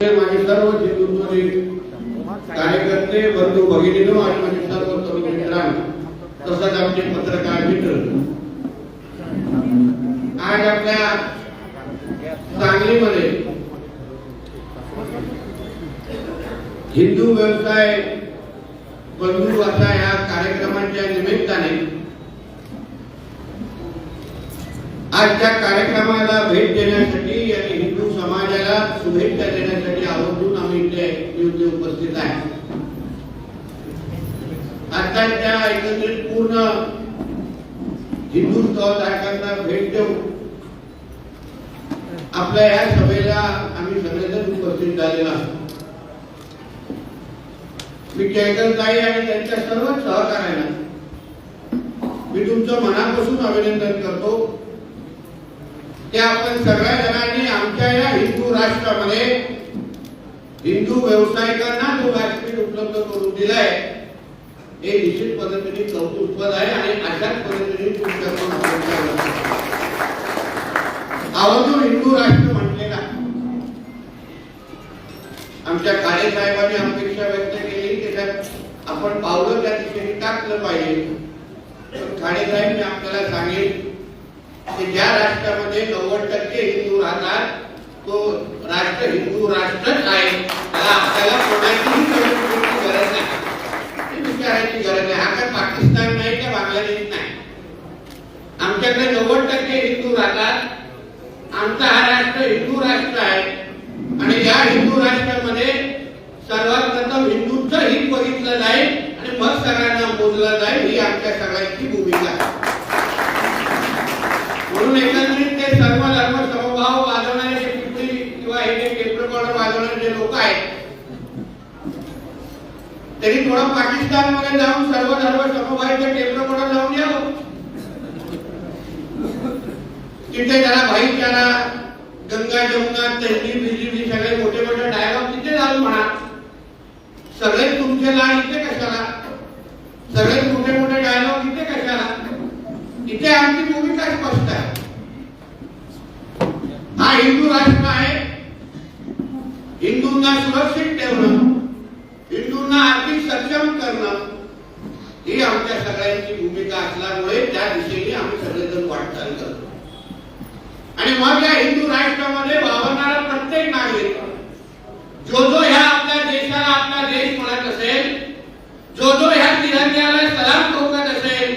माझे सर्व हिंदुत्वरी कार्यकर्ते बंधू भगिनीनो आणि माझे सर्व तरुण मित्रांनो तसंच आमचे पत्रकार मित्र. आज आपल्या सांगलीमध्ये हिंदू व्यवसाय बंधू अशा या कार्यक्रमांच्या निमित्ताने आज त्या कार्यक्रमाला भेट देण्यासाठी आणि हिंदू समाजाला शुभेच्छा देण्यासाठी इथे उपस्थित आहे. आता त्या एकत्रित पूर्ण हिंदू धारकांना भेट देऊन आपल्या या सभेला आम्ही सगळेजण उपस्थित झालेलो आहोत. मी जयकरताई आणि त्यांच्या सर्व सहकार्याला मी तुमचं मनापासून अभिनंदन करतो. की आपण सगळ्या जणांनी आमच्या या हिंदू राष्ट्रामध्ये हिंदू व्यावसायिकांना जो व्यासपीठ उपलब्ध करून दिलाय हे निश्चित पद्धतीने कौतुकपद आहे आणि अशाच पद्धतीने तुमच्याकडून अपेक्षा आवर्जून हिंदू राष्ट्र म्हटलेला आमच्या काळे साहेबांनी अपेक्षा व्यक्त केली की त्यात आपण पावलं त्या दिशेने टाकलं पाहिजे. पण खाडे साहेब आपल्याला सांगेल की ज्या राष्ट्रामध्ये नव्वद टक्के हिंदू राहतात तो राष्ट्र हिंदू राष्ट्रच आहे त्याला आपल्याला कोणाचीही गरज नाही. विचारायची गरज नाही. हा काय पाकिस्तान नाही का बांगलादेश नाही? आमच्याकडे नव्वद टक्के हिंदू राहतात. आमचा हा राष्ट्र हिंदू राष्ट्र आहे. आणि या हिंदू राष्ट्रामध्ये सर्वात प्रथम हिंदूंचं हित बघितलं जाईल आणि मग सगळ्यांना मोजलं जाईल ही आमच्या सगळ्यांची भूमिका आहे. म्हणून एकत्रित ते सर्व धर्म समभाव वाजवणारे जे पिपळी किंवा हे जे टेपरकॉर्डर वाजवणारे जे लोक आहेत तरी थोडं पाकिस्तानमध्ये जाऊन सर्व सर्व धर्म टेबल टेपरकॉर्डर लावून यावं तिथे जरा भाईचारा गंगा जमुना तहली बिजली सगळे मोठे मोठे डायलॉग तिथे जाऊन म्हणा. सगळे तुमचे लाड इथे कशाला? सगळे मोठे मोठे डायलॉग इथे कशाला? इथे आमची भूमिका स्पष्ट आहे. हा हिंदू राष्ट्र आहे. हिंदूंना सुरक्षित ठेवणं. सक्षम करणं ही आमच्या सगळ्यांची भूमिका असल्यामुळे त्या दिशेने आम्ही सगळेजण वाटचाल करतो. आणि मग या हिंदू राष्ट्रामध्ये वावरणारा प्रत्येक नागरिक जो जो ह्या आपल्या देशाला आपला देश म्हणत असेल जो जो ह्या तिरंग्याला सलाम ठोकत असेल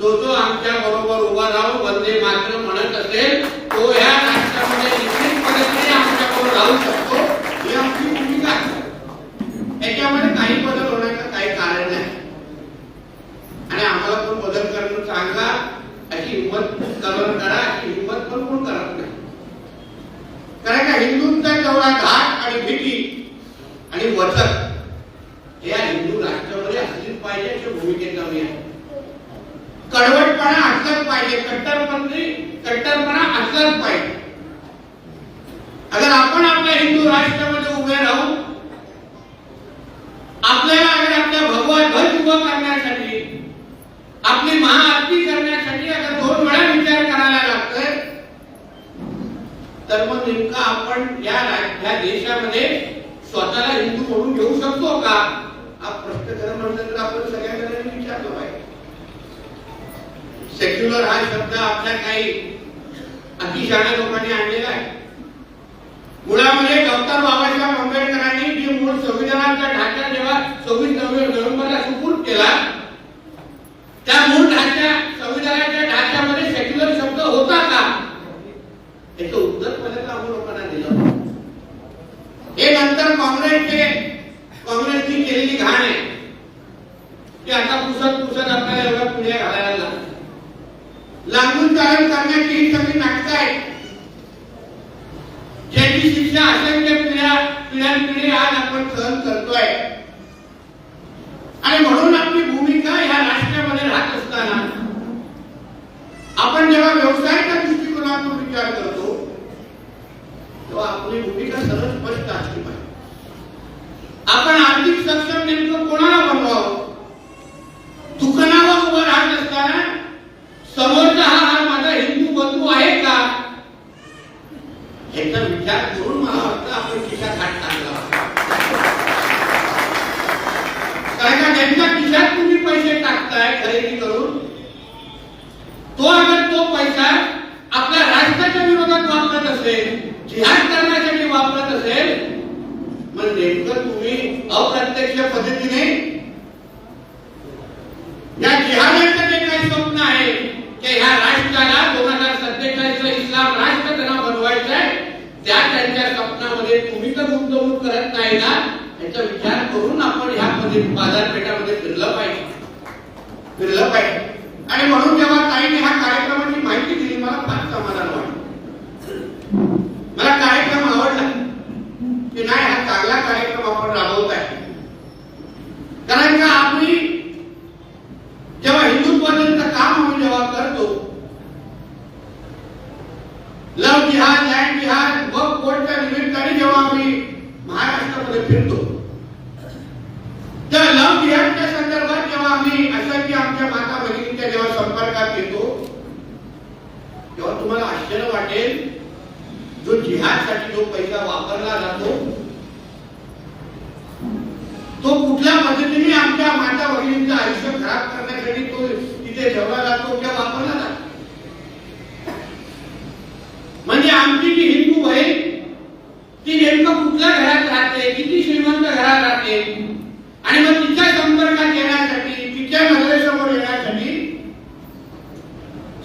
जो जो आमच्या बरोबर उभा राहून वंदे मात्र म्हणत असेल तो ह्या राष्ट्रामध्ये निश्चित पद्धतीने आमच्या बरोबर राहू शकतो ही आमची भूमिका आहे याच्यामध्ये काही बदल होण्याचं काही कारण नाही आणि आम्हाला पण बदल करणं चांगला अशी हिंमत करण करा अशी हिंमत पण कोण करत नाही कारण का हिंदूंचा तेवढा घाट आणि भीती आणि वचक या हिंदू राष्ट्रामध्ये असलीच पाहिजे अशी भूमिकेत आम्ही आहे कडवटपणा असलाच पाहिजे कट्टरपंथी कट्टरपणा असलाच पाहिजे अगर आपण आपल्या हिंदू राष्ट्रामध्ये उभे राहून आपल्याला अगर आपल्या भगवा ध्वज उभं करण्यासाठी आपली महाआरती करण्यासाठी अगर दोन वेळा विचार करायला लागतोय तर मग नेमका आपण या राज- या देशामध्ये स्वतःला हिंदू म्हणून घेऊ शकतो का हा प्रश्न खरं म्हटलं तर आपण सगळ्या जणांनी विचारलं पाहिजे सेक्युलर हा शब्द आपल्या काही अतिशाळ्या लोकांनी आणलेला आहे. मुळामध्ये डॉक्टर बाबासाहेब आंबेडकरांनी जे मूळ संविधानाचा ढाचा जेव्हा सव्वीस नोव्हेंबरला सुपूर्द केला त्या मूळ ढाच्या संविधानाच्या ढाच्यामध्ये सेक्युलर शब्द होता का? याचं उत्तर पर्यंत आम्ही लोकांना दिलं? हे नंतर काँग्रेसचे काँग्रेसची केलेली घाण आहे. की आता पुसत पुसत आपल्याला एवढ्या पुढे घालायला लागून चालन करण्याची ही सगळी नाटकं आहेत. ज्याची शिक्षा असंख्य पिढ्या पिढ्यानपिढी आज आपण सहन करतोय. आणि म्हणून आपली भूमिका ह्या राष्ट्रामध्ये राहत असताना आपण जेव्हा व्यवसायाच्या दृष्टिकोनातून विचार करतो तेव्हा आपली भूमिका सरळ स्पष्ट असली पाहिजे. आपण आर्थिक सक्षम नेमकं कोणाला बनवावं? याचा विचार करून मला वाटतं आपण खिशात हात टाकला कारण का ज्यांच्या खिशात तुम्ही पैसे टाकताय खरेदी करून तो अगर तो पैसा आपल्या राष्ट्राच्या विरोधात वापरत असेल जिहाद करणार नाही हा चांगला कार्यक्रम आपण राबवत आहे कारण का आपली जेव्हा हिंदुत्वाचं काम आम्ही जेव्हा करतो लव जिहाद लँड जिहाद व कोर्टच्या निमित्ताने जेव्हा आम्ही महाराष्ट्रामध्ये फिरतो त्या लव जिहादच्या संदर्भात जेव्हा आम्ही असं की आमच्या माता भगिनींच्या जेव्हा संपर्कात येतो तेव्हा तुम्हाला आश्चर्य वाटेल जो जिहादसाठी जो पैसा वापरला जातो तो कुठल्या पद्धतीने आमच्या माता भगिनींचं आयुष्य खराब करण्यासाठी तो तिथे ठेवला जातो किंवा वापरला जातो म्हणजे आमची जी हिंदू बहीण ती नेमकं कुठल्या घरात राहते किती श्रीमंत घरात राहते आणि मग तिच्या संपर्कात येण्यासाठी तिच्या नजरेसमोर येण्यासाठी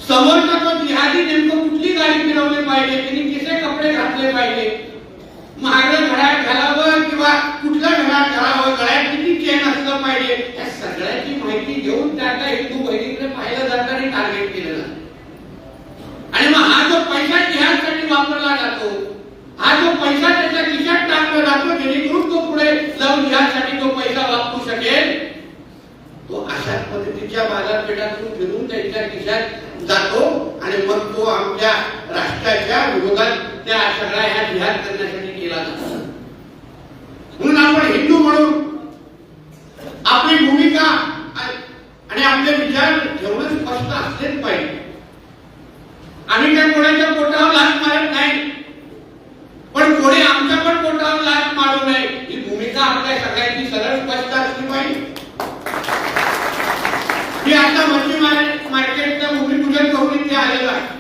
समोरचा तो जिहादी नेमकं कुठली गाडी फिरवली पाहिजे तिने कसे कपडे घातले पाहिजे महागडं घड्याळ घालावं किंवा कुठलं घड्याळ घालावं गळ्यात किती चेन असलं पाहिजे या सगळ्याची माहिती घेऊन त्या त्या हिंदू बहिणीकडे पाहिलं जातं आणि टार्गेट केलं जातं आणि मग हा जो पैसा जिहादसाठी वापरला जातो हा जो पैसा त्याच्या खिशात टाकला जातो जेणेकरून तो पुढे जाऊन जिहादसाठी तो पैसा वापरू शकेल तो अशाच पद्धतीच्या बाजारपेठातून फिरून त्यांच्या खिशात जातो आणि मग तो आमच्या राष्ट्राच्या विरोधात त्या सगळ्या ह्या जिहाद करण्यासाठी केला जातो. म्हणून आपण हिंदू म्हणून आपली भूमिका आणि आपले विचार ठेवणं स्पष्ट असलेच पाहिजे. आम्ही काय कोणाच्या पोटावर लाच मारत नाही. पण कोणी आमच्या पण पोटावर लाच मारू नये. ही भूमिका आपल्या सगळ्यांची सरळ स्पष्ट असली पाहिजे. आता मच्छी मार्केटच्या भूमिपूजन करून इथे आलेलो आहे.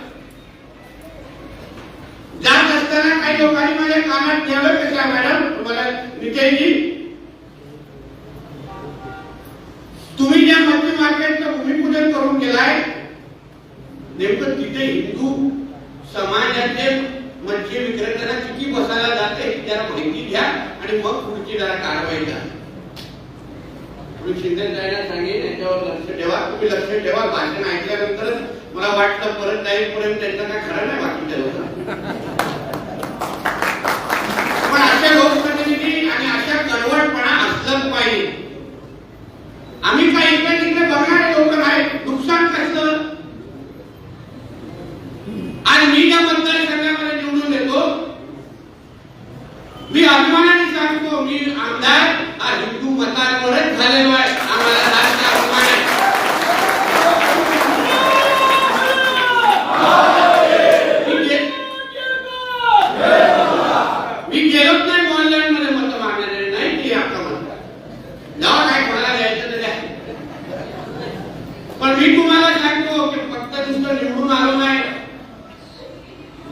जात असताना काही लोकांनी माझ्या कामात ठेवलं कशा मॅडम? तुम्हाला नितेशजी तुम्ही ज्या मच्छी मार्केटचं भूमिपूजन करून गेलाय नेमकं तिथे हिंदू समाजाचे मच्छी विक्रेत्यांना किती बसायला जाते त्याला माहिती घ्या आणि मग पुढची जरा कारवाई करा. मी सांगेन याच्यावर लक्ष ठेवा. तुम्ही लक्ष ठेवा भाषण मला वाटतं परत जाईपर्यंत त्यांचं काय खरं नाही पण अशा लोकप्रतिनिधी आणि अशा कडवटपणा असलंच पाहिजे. आम्ही काही इकडे तिकडे बघणारे लोक नाही नुकसान कसलं मी ज्या मतदारसंघामध्ये निवडून येतो मी अभिमानाने सांगतो मी आमदार हा हिंदू मतांवरच झालेलो आहे आम्हाला राष्ट्र अभिमान आहे मी गे- मी गेलोच नाही ऑनलाईन मध्ये मत मागणारे नाही की आता म्हणतात जावा काय कोणाला द्यायचं तर द्या पण मी तुम्हाला सांगतो की फक्त नुसतं निवडून आलो नाही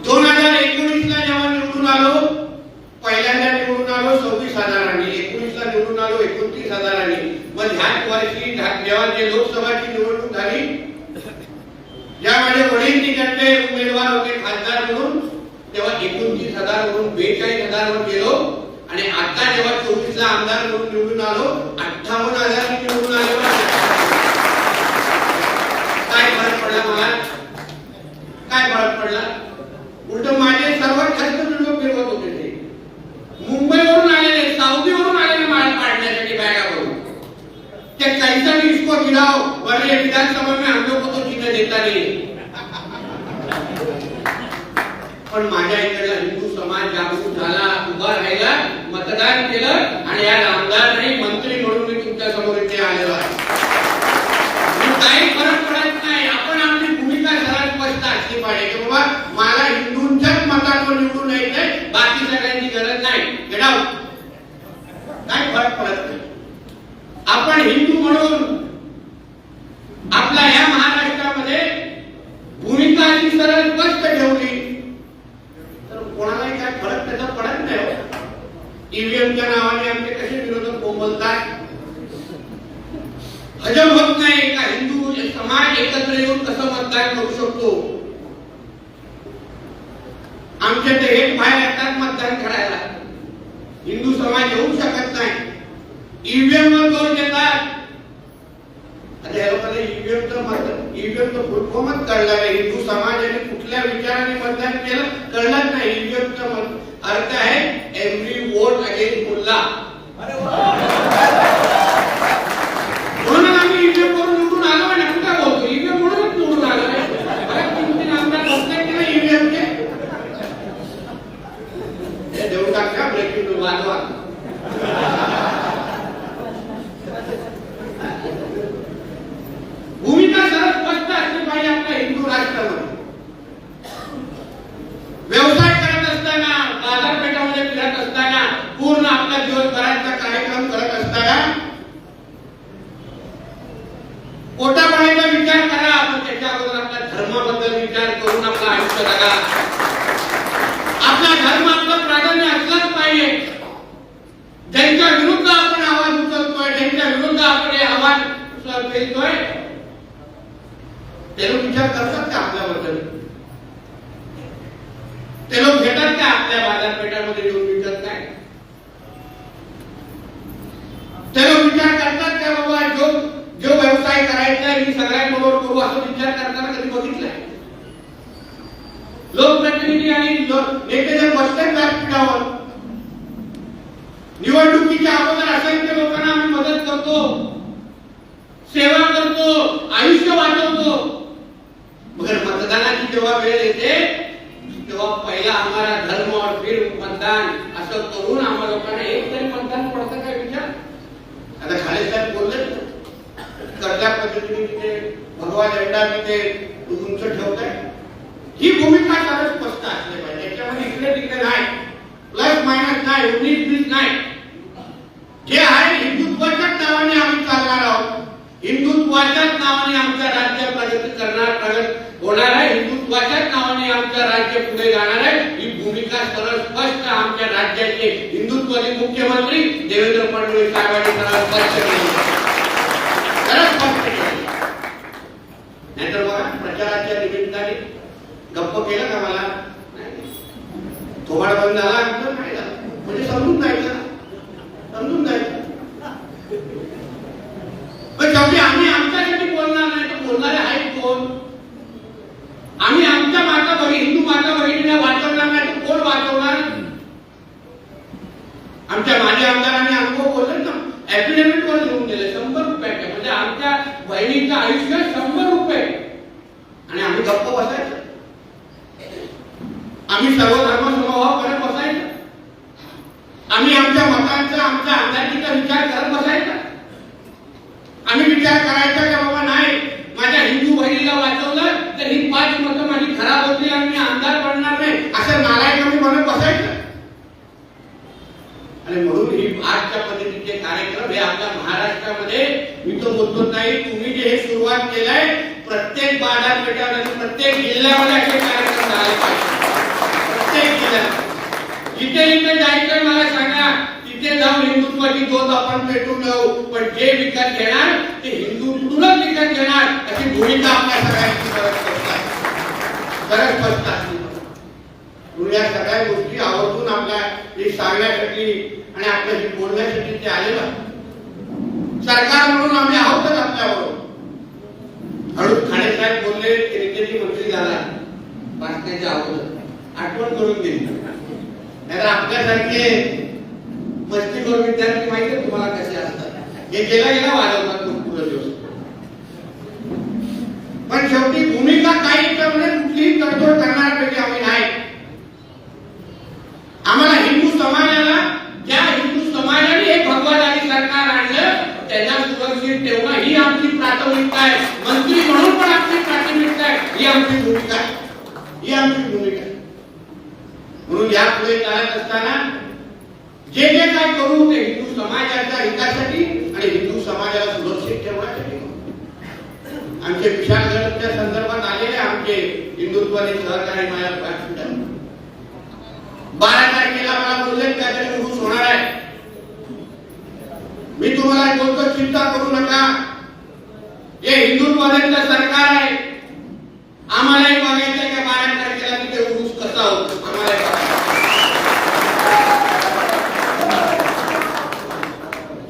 दोन हजार एकोणीस ला जेव्हा निवडून आलो पहिल्यांदा निवडून आलो सव्वीस हजारांनी एकोणीस ला निवडून आलो एकोणतीस हजारांनी मग ह्याच वर्षी जेव्हा जे लोकसभाची निवडणूक झाली ज्यावेळेस वडील तिकडचे उमेदवार होते खासदार म्हणून तेव्हा एकोणतीस हजार म्हणून बेचाळीस हजार वर गेलो. आणि आता जेव्हा चोवीस ला आमदार म्हणून निवडून आलो अठ्ठावन्न हजार निवडून आले बरं का. काय फरक पडला मला काय फरक पडला उलट माझे सर्व खर्च व्हिडिओ फिरवत होते ते मुंबईवरून आलेले साऊदीवरून आलेले माल काढण्यासाठी बॅगा भरून कि कैसा भी इसको गिराओ वरना ये विधानसभा में हम लोग को तो जीने देता नहीं पण माझ्या इकडला हिंदू समाज जागृत झाला उभा राहिला मतदान केलं आणि या आमदार नाही मंत्री म्हणून मी तुमच्यासमोर इथे आलेलो आहे काही फरक पडत नाही आपण आपली भूमिका सरळ स्पष्ट असली पाहिजे की बाबा मला हिंदूंच्याच मतांवर निवडून यायचंय बाकी सगळ्यांची गरज नाही काय फरक पडत नाही आपण हिंदू म्हणून आपल्या या महाराष्ट्रामध्ये भूमिका अशी सरळ स्पष्ट ठेवली. तर कोणालाही काय फरक त्याचा पडत नाही हो. ईव्हीएमच्या नावाने आमचे कसे विरोधक कोंबलतात? हजम होत नाही एका हिंदू समाज एकत्र येऊन कसं मतदान करू शकतो? आमच्या ते एक बाहेर येतात मतदान करायला. हिंदू समाज येऊ शकत नाही. ईव्हीएम वर दोन येतात आता ईव्हीएमचं मत ईव्हीएमचं फुलफॉर्मच कळला नाही. हिंदू समाजाने कुठल्या विचाराने मतदान केलं कळणार नाही. ईव्हीएमचं मत अर्थ आहे एव्हरी वोट अगेन्स्ट मुल्ला. म्हणून आम्ही ईव्हीएम करून निवडून आलो आणि आपण काय बोलतो ईव्हीएम म्हणूनच निवडून आलो बरं तीन तीन आमदार कंप्लेंट केलं ईव्हीएमचे हे देऊन टाका ब्रेकिंग वाजवा भूमिका सरळ स्पष्ट असली पाहिजे आपल्या हिंदू राष्ट्रामध्ये व्यवसाय करत असताना बाजारपेठामध्ये फिरत असताना पूर्ण आपल्या दिवसभराचा कार्यक्रम करत असताना पोटापाण्याचा विचार करा पण त्याच्या अगोदर आपल्या धर्माबद्दल विचार करून आपलं आयुष्य जगा आपला धर्म आपलं प्राधान्य असलंच पाहिजे ज्यांच्या विरुद्ध आपण आवाज उचलतोय ज्यांच्या विरुद्ध आपण हे आवाज उचल- पेलतोय ते लोक विचार करतात का आपल्याबद्दल ते लोक घेतात का आपल्या बाजारपेठामध्ये येऊन विकत काय ते लोक विचार करतात का बाबा जो जो व्यवसाय करायचा आहे मी सगळ्यांबरोबर करू असं विचार करताना कधी बघितलंय लोकप्रतिनिधी आणि लो- नेते जर बसतात व्यासपीठावर निवडणुकीच्या अगोदर असंख्य लोकांना आम्ही मदत करतो सेवा करतो आयुष्य वाचवतो मगर मतदानाची जेव्हा वेळ येते तेव्हा पहिला आम्हाला धर्म और फिर मतदान असं करून आम्हा लोकांना एक तरी मतदान पडतं काय विचार? आता खाले साहेब बोलले कर्जा पद्धतीने तिथे भगवा झेंडा तिथे उंच ठेवताय. ही भूमिका सर्व स्पष्ट असली पाहिजे. त्याच्यामध्ये इकडे तिकडे नाही. प्लस मायनस नाही उन्नीस बीस नाही. जे आहे हिंदुत्वाच्याच नावाने हिंदुत्वाच्याच नावाने आमचं राज्य प्रगती करणार प्रगत होणार आहे. हिंदुत्वाच्याच नावाने आमचं राज्य पुढे जाणार आहे. ही भूमिका सरळ स्पष्ट आमच्या राज्याचे हिंदुत्वाचे मुख्यमंत्री देवेंद्र फडणवीस साहेबांनी सरळ स्पष्ट केली. सरळ स्पष्ट केली. नाहीतर बघा प्रचाराच्या निमित्ताने गप्प केलं का मला? थोबाड बंद झाला आमचं नाही झालं. म्हणजे समजून नाही समजून जायचं पण शेवटी आम्ही आमच्यासाठी बोलणार नाही तर बोलणारे आहेत कोण आम्ही आमच्या माता बहिणी हिंदू माता बहिणीला वाचवणार नाही तर कोण वाचवणार आमच्या माजी आमदारांनी अनुभव बोलले ना ऍफिडेव्हिट वर लिहून दिले शंभर रुपयाचे म्हणजे आमच्या बहिणीचं आयुष्य शंभर रुपये. आणि आम्ही गप्प बसायचं. आम्ही सर्व धर्म समभावाकडे करत बसायचं. आम्ही आमच्या मतांचा आमच्या आमदारकीचा विचार करत बसायचा. आम्ही विचार करायचा की बाबा नाही माझ्या हिंदू बहिणीला वाचवलं तर ही पाच मतं माझी खराब होती आणि मी आमदार बनणार नाही असं नारायण आम्ही म्हणत बसायचं आणि म्हणून ही आजच्या पद्धतीचे कार्यक्रम हे आपल्या महाराष्ट्रामध्ये मी तो बोलतो नाही तुम्ही जे हे सुरुवात केलंय प्रत्येक बाजारपेठामध्ये प्रत्येक जिल्ह्यामध्ये असे कार्यक्रम झाले पाहिजे. प्रत्येक जिल्ह्यात. जिथे जिथे जायचं मला सांगा तिथे जाऊन हिंदुत्वाची दोन आपण पेटून जाऊ पण जे विकत घेणार ते हिंदुत्वच विकत घेणार अशी भूमिका आपल्या सगळ्यांची गरज पडतात. गरज पडतात. म्हणून या सगळ्या गोष्टी आवर्जून आपल्या हे सांगण्यासाठी आणि आपल्याशी बोलण्यासाठी ते आलेलं सरकार म्हणून आम्ही आहोतच आपल्याबरोबर. हळू खाणे साहेब बोलले क्रिकेटची मंत्री झाला. भाषणाच्या अगोदर. आठवण करून दिली नाहीतर आपल्यासारखे मस्ती करून विद्यार्थी माहिती तुम्हाला कसे असतात? हे गेला गेला वाढवतात भरपूर दिवस. पण शेवटी भूमिका काही याच्यामध्ये कुठलीही तडजोड करण्यापैकी आम्ही नाही आम्हाला हिंदू समाजाला ज्या हिंदू समाजाने हे भगवादारी सरकार आणलं त्यांना सुरक्षित ठेवणं ही आमची प्राथमिकता आहे मंत्री म्हणून पण आमची प्राथमिकता आहे ही आमची भूमिका आहे ही आमची भूमिका आहे म्हणून या पुढे चालत असताना जे जे काय करू ते हिंदू समाजाच्या हितासाठी आणि हिंदू समाजाला सुरक्षित ठेवण्यासाठी करू. आमचे विशालगडच्या संदर्भात आलेले आमचे हिंदुत्वाने सहकारी माझ्या व्यासपीठावर बारा तारखेला मला बोलले काहीतरी उरूस होणार आहे महाराज बोलतो चिंता करू नका हे सरकार आहे. आम्हालाही बघायचं की बारा तारखेला तिथे उरूस कसा होतो. आम्हाला बघायचं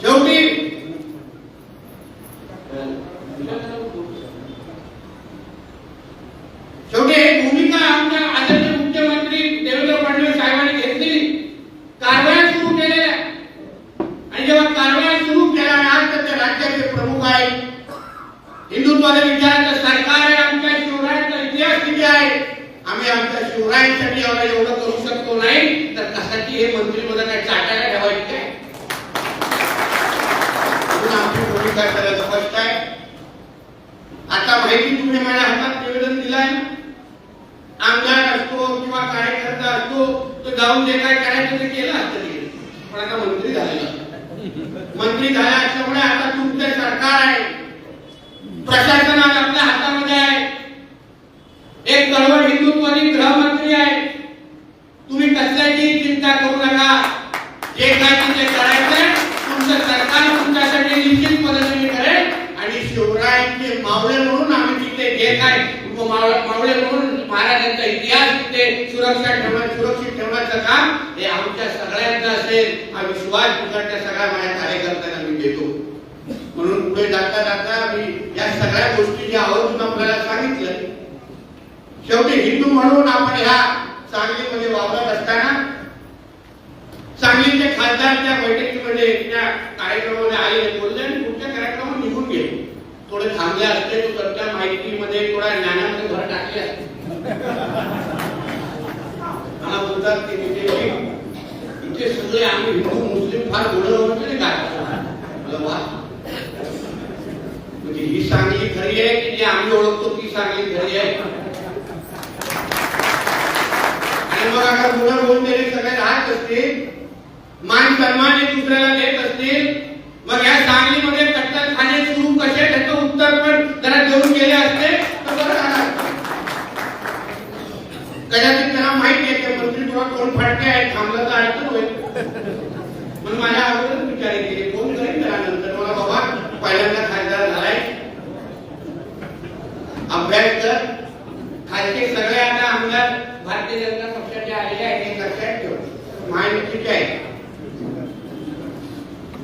शेवटी शेवटी एक भूमिका आमच्या आदरणीय मुख्यमंत्री देवेंद्र फडणवीस साहेबांनी घेतली कारवाया सुरू केलेल्या आणि जेव्हा कारवाया सुरू केल्या आणि आज तर ते राज्याचे प्रमुख आहेत हिंदुत्वाच्या विचाराचं सरकार आहे आमच्या शिवरायांचा इतिहास किती आहे आम्ही आमच्या शिवरायांसाठी एवढं एवढं करू शकतो नाही तर की हे मंत्रिपद काय चाटायला ठेवायची काय आमची भूमिका करायचं स्पष्ट आहे? आता माहिती तुम्ही माझ्या हातात निवेदन दिलंय आमदार असतो किंवा कार्यकर्ता असतो तो जाऊन जे काय करायचं ते केलं असतं तिकडे. पण आता मंत्री झालेला मंत्री झाला असल्यामुळे आता तुमचे सरकार आहे. प्रशासन आज आपल्या हातामध्ये आहे. एक कळवळ हिंदुत्वादी गृहमंत्री आहे. तुम्ही कसल्याची चिंता करू नका. जे काय तिथे करायचंय तुमचं सरकार तुमच्यासाठी निश्चित पद्धतीने करेल. आणि शिवरायांचे मावळे म्हणून आम्ही तिथे जे काय मावळे म्हणून महाराजांचा इतिहास तिथे सुरक्षा ठेवा सुरक्षित ठेवण्याचं काम हे आमच्या सगळ्यांचं असेल. हा विश्वास तुमच्या सगळ्या माझ्या कार्यकर्त्यांना मी देतो. म्हणून पुढे जाता जाता मी या सगळ्या गोष्टी ज्या आवर्जून आपल्याला सांगितलं. शेवटी हिंदू म्हणून आपण ह्या सांगलीमध्ये वावरत असताना सांगलीचे खासदार त्या बैठकीमध्ये त्या कार्यक्रमामध्ये आले बोलले आणि पुढच्या कार्यक्रमात निघून गेले. थोडे थांबले असते तो त्यांच्या माहितीमध्ये थोडा ज्ञानामध्ये भर टाकले असते. मला बोलतात की तिथे इथे सगळे आम्ही हिंदू मुस्लिम फार बोलत होतो वगैरे काय म्हणजे ही सांगली खरी आहे की जी आम्ही ओळखतो ती सांगली खरी आहे? आणि मग होऊन मुलं सगळे राहत असतील मान सन्मान एक दुसऱ्याला देत असतील. मग या सांगलीमध्ये कट्टरखाने सुरू कसे? त्याचं उत्तर पण जरा देऊन गेले असते तर बरं झालं. कदाचित त्यांना माहिती आहे की मंत्री तुला कोण फाटके आहे थांबलं तर अडचण होईल. म्हणून माझ्या अगोदरच विचार केले कोण करेल त्यानंतर मला बाबा पहिल्यांदा खासदार झालाय. अभ्यास तर खालचे सगळे आता आमदार भारतीय जनता पक्षाचे आलेले आहेत हे लक्षात ठेव महायुतीचे आहे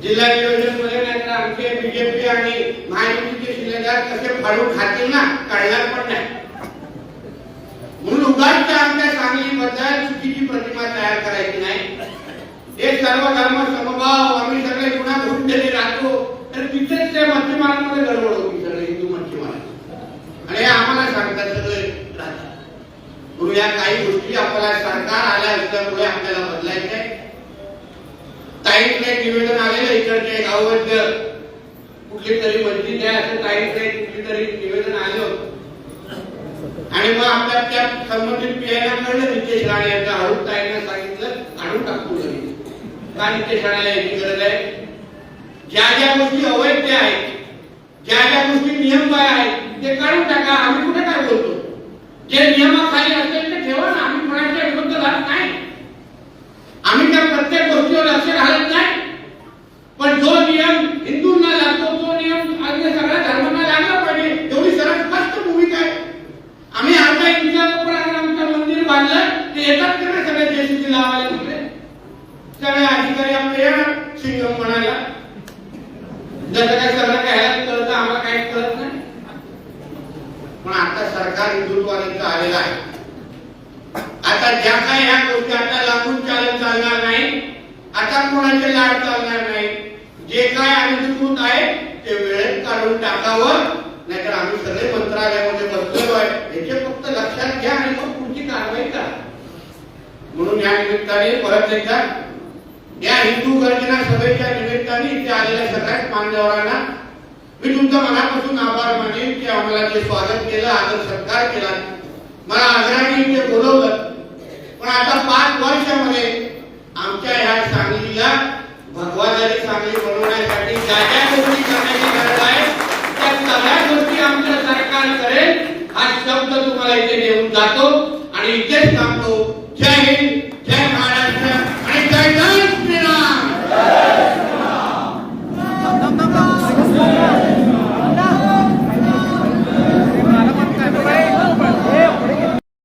जिल्हा नियोजनमध्ये नाहीतर आमचे बीजेपी आणि महायुतीचे शिलेदार कसे फाडून खातील ना? काढणार पण नाही. म्हणून उगाच आमच्या सांगलीबद्दल चुकीची प्रतिमा तयार करायची नाही. हे सर्व धर्म समभाव आम्ही सगळे पुन्हा गुंडलेले राहतो. तर तिथेच त्या मच्छीमारांमध्ये गडबड होती सगळे हिंदू मच्छीमार. आणि आम्हाला सांगतात सगळे. म्हणून या काही गोष्टी आपल्याला सरकार आल्या असल्यामुळे आपल्याला बदलायचे आहे. निवेदन आलेलं इकडचे गावबद्दल कुठली तरी मस्जिद आहे असं ताईकडे कुठली तरी निवेदन आलं. आणि मग आपल्या त्या संबंधित पियाला कळलं नितेश राणे यांना हळूच ताईंना सांगितलं काढून टाकतो घरी का नितेश राणे याची गरज आहे? ज्या ज्या गोष्टी अवैध आहेत ज्या ज्या गोष्टी नियम काय आहेत ते काढून टाका. आम्ही कुठे काय बोलतो? जे नियमाखाली असेल ते ठेवा ना. आम्ही कोणाच्या विरुद्ध राहत नाही. आम्ही त्या प्रत्येक गोष्टीवर लक्ष घालत नाही. पण जो नियम हिंदूंना लागतो तो नियम अगदी सगळ्या धर्मांना लागला पाहिजे. एवढी सरळ स्पष्ट भूमिका आहे. आम्ही आता इंडियावर आमचं मंदिर बांधलं. ते येतात का नाही सगळे जेसीबी लावायला तिकडे? सगळे अधिकारी आपले या सिंगम म्हणायला. जसं काय सगळं काय ह्यालाच कळतं आम्हाला काही कळत नाही. पण आता सरकार हिंदुत्वाचं आलेलं आहे. आता ज्या काही ह्या गोष्टी आता लागून चालत चालणार नाही आता कोणाचे लाड चालणार नाही. जे काय अनधिकृत आहे ते वेळेत काढून टाकावं नाहीतर आम्ही सगळे मंत्रालयामध्ये बसलेलो आहे. याचे फक्त लक्षात घ्या आणि मग पुढची कारवाई करा. म्हणून या निमित्ताने परत एकदा या हिंदू गर्जना सभेच्या निमित्ताने इथे आलेल्या सगळ्याच मान्यवरांना मी तुमचा मनापासून आभार मानेन की आम्हाला जे स्वागत केलं आदर सत्कार केला. मला आग्रहाने ते बोलवलं. पण आता पाच वर्षामध्ये आमच्या ह्या सांगलीला भगवादारी सांगली बनवण्यासाठी ज्या ज्या गोष्टी करण्याची गरज आहे त्या सगळ्या गोष्टी आमचं सरकार करेल हा शब्द तुम्हाला इथे देऊन जातो. आणि इथेच सांगतो जय हिंद जय महाराज